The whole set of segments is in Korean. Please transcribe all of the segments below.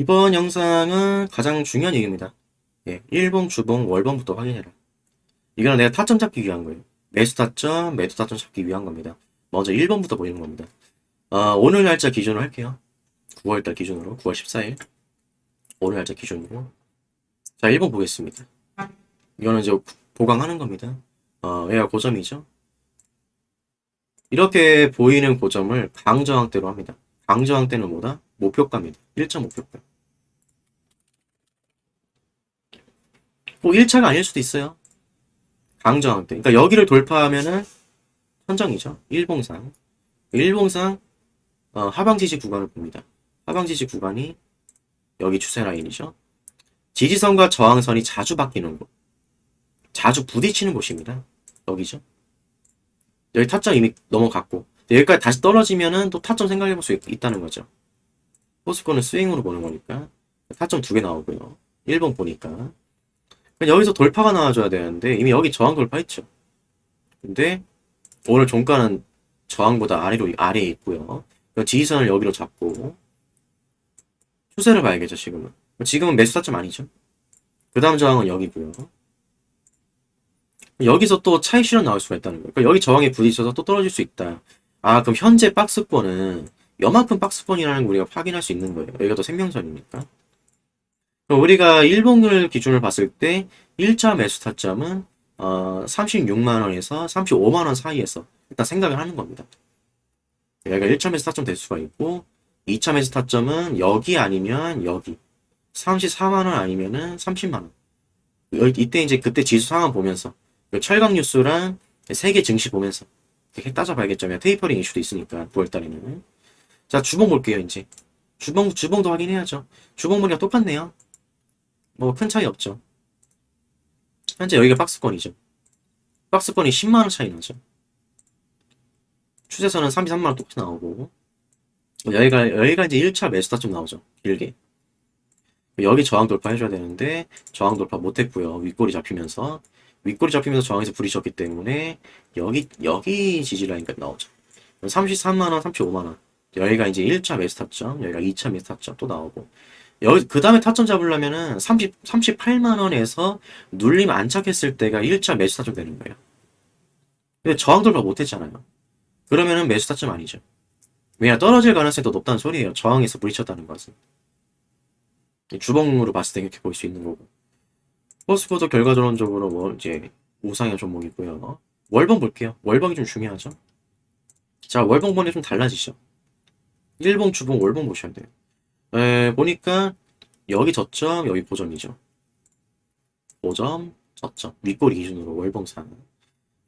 이번 영상은 가장 중요한 얘기입니다. 예, 일봉, 주봉, 월봉부터 확인해라. 이거는 내가 타점 잡기 위한 거예요. 매수 타점, 매도 타점 잡기 위한 겁니다. 먼저 1번부터 보이는 겁니다. 어, 오늘 날짜 기준으로 할게요. 9월달 기준으로, 9월 14일. 오늘 날짜 기준으로. 자, 1번 보겠습니다. 이거는 이제 보강하는 겁니다. 어, 얘가 고점이죠. 이렇게 보이는 고점을 강저항대로 합니다. 강저항대는 뭐다? 목표가입니다. 1차 목표가. 뭐 1차가 아닐 수도 있어요. 강저항대. 그러니까 여기를 돌파하면은 선정이죠. 일봉상. 일봉상 어, 하방 지지 구간을 봅니다. 하방 지지 구간이 여기 추세 라인이죠. 지지선과 저항선이 자주 바뀌는 곳. 자주 부딪히는 곳입니다. 여기죠. 여기 타점 이미 넘어갔고 여기까지 다시 떨어지면은 또 타점 생각해 볼 수 있다는 거죠. 포스코는 스윙으로 보는 거니까 타점 두 개 나오고요. 1번 보니까 여기서 돌파가 나와줘야 되는데 이미 여기 저항 돌파했죠. 근데 오늘 종가는 저항보다 아래로 아래에 있고요. 지지선을 여기로 잡고 추세를 봐야겠죠 지금은. 지금은 매수 타점 아니죠. 그 다음 저항은 여기고요. 여기서 또 차익 실현 나올 수가 있다는 거예요. 그러니까 여기 저항에 부딪혀서 또 떨어질 수 있다. 아 그럼 현재 박스권은 요만큼 박스권이라는 걸 우리가 확인할 수 있는 거예요. 여기가 또 생명선이니까. 우리가 일봉을 기준을 봤을 때 1차 매수 타점은 어, 36만원에서 35만원 사이에서 일단 생각을 하는 겁니다. 여기가 1차 매수 타점 될 수가 있고 2차 매수 타점은 여기 아니면 여기 34만원 아니면은 30만원 여기 이때 이제 그때 지수 상황 보면서 철강 뉴스랑 세계 증시 보면서 이렇게 따져봐야겠죠. 테이퍼링 이슈도 있으니까 9월달에는 자 주봉 볼게요 이제 주봉 주봉도 확인해야죠. 주봉 보니까 똑같네요. 뭐 큰 차이 없죠. 현재 여기가 박스권이죠. 박스권이 10만원 차이 나죠. 추세선은 33만원 똑같이 나오고 여기가 여기가 이제 1차 매수 타점 나오죠. 길게 여기 저항 돌파 해줘야 되는데 저항 돌파 못했고요. 윗골이 잡히면서 윗골이 잡히면서 저항에서 부딪혔기 때문에 여기 여기 지지 라인까지 나오죠. 33만 원, 35만 원 여기가 이제 1차 매수 타점, 여기가 2차 매수 타점 또 나오고 그 다음에 타점 잡으려면은 30 38만 원에서 눌림 안착했을 때가 1차 매수 타점 되는 거예요. 근데 저항 돌파 못했잖아요. 그러면은 매수 타점 아니죠. 왜냐 떨어질 가능성이 더 높다는 소리예요. 저항에서 부딪혔다는 것은. 주봉으로 봤을 때 이렇게 볼 수 있는 거고. 포스코도 결과론적으로 뭐 이제 우상향 종목이고요. 월봉 볼게요. 월봉이 좀 중요하죠. 자 월봉 보니 좀 달라지죠. 일봉, 주봉, 월봉 보셔야 돼요. 에, 보니까 여기 저점, 여기 고점이죠. 고점, 저점, 윗꼬리 기준으로 월봉상.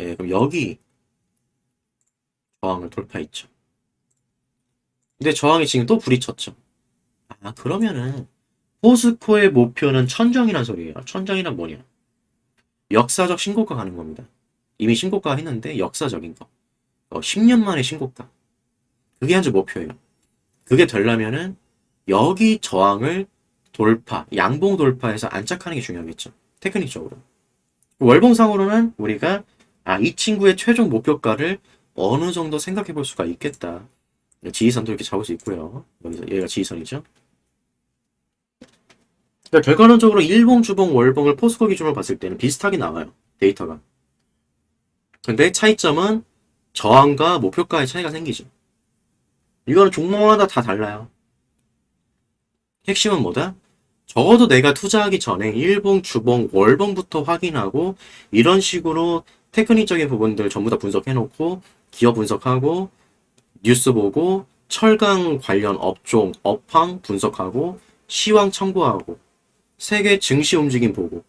예, 그럼 여기 저항을 돌파했죠. 근데 저항이 지금 또 부딪혔죠. 아, 그러면은 포스코의 목표는 천정이란 소리예요. 천정이란 뭐냐? 역사적 신고가 가는 겁니다. 이미 신고가 했는데 역사적인 거. 어, 10년 만에 신고가. 그게 현재 목표예요. 그게 되려면은 여기 저항을 돌파, 양봉 돌파해서 안착하는 게 중요하겠죠. 테크닉적으로. 월봉상으로는 우리가 아, 이 친구의 최종 목표가를 어느 정도 생각해 볼 수가 있겠다. 지지선도 이렇게 잡을 수 있고요. 여기서 얘가 지지선이죠. 그러니까 결과론적으로 일봉, 주봉, 월봉을 포스코 기준으로 봤을 때는 비슷하게 나와요. 데이터가. 근데 차이점은 저항과 목표가의 차이가 생기죠. 이거는 종목마다 다 달라요. 핵심은 뭐다? 적어도 내가 투자하기 전에 일봉, 주봉, 월봉부터 확인하고 이런 식으로 테크닉적인 부분들 전부 다 분석해놓고 기업 분석하고 뉴스 보고 철강 관련 업종, 업황 분석하고 시황 참고하고 세계 증시 움직임 보고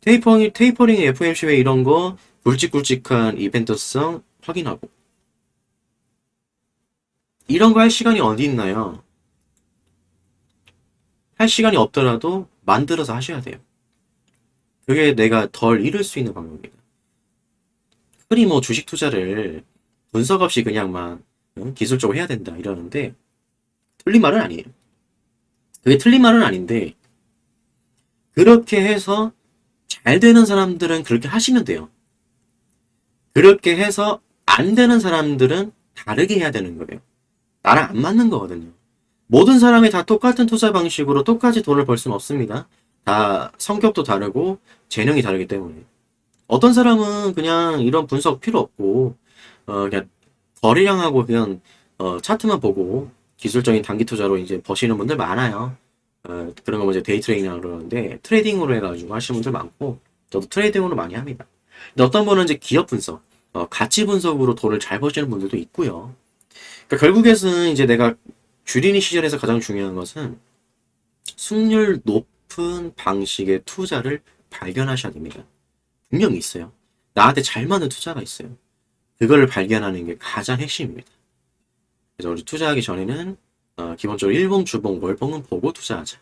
테이퍼링, 테이퍼링 FMC회 이런 거 굵직굵직한 이벤트성 확인하고 이런 거 할 시간이 어디 있나요? 할 시간이 없더라도 만들어서 하셔야 돼요. 그게 내가 덜 잃을 수 있는 방법입니다. 흔히 뭐 주식 투자를 분석 없이 그냥만 응? 기술적으로 해야 된다 이러는데 틀린 말은 아니에요. 그게 틀린 말은 아닌데 그렇게 해서 잘 되는 사람들은 그렇게 하시면 돼요. 그렇게 해서 안 되는 사람들은 다르게 해야 되는 거예요. 나랑 안 맞는 거거든요. 모든 사람이 다 똑같은 투자 방식으로 똑같이 돈을 벌 수는 없습니다. 다 성격도 다르고 재능이 다르기 때문에. 어떤 사람은 그냥 이런 분석 필요 없고, 어, 그냥 거래량하고 그냥, 어, 차트만 보고 기술적인 단기 투자로 이제 버시는 분들 많아요. 어, 그런 거 이제 데이 트레이딩이라고 그러는데, 트레이딩으로 해가지고 하시는 분들 많고, 저도 트레이딩으로 많이 합니다. 근데 어떤 분은 이제 기업 분석, 어, 가치 분석으로 돈을 잘 버시는 분들도 있고요. 그러니까 결국에는 이제 내가 주린이 시절에서 가장 중요한 것은 승률 높은 방식의 투자를 발견하셔야 됩니다. 분명히 있어요. 나한테 잘 맞는 투자가 있어요. 그거를 발견하는 게 가장 핵심입니다. 그래서 우리 투자하기 전에는 어, 기본적으로 일봉, 주봉, 월봉은 보고 투자하자.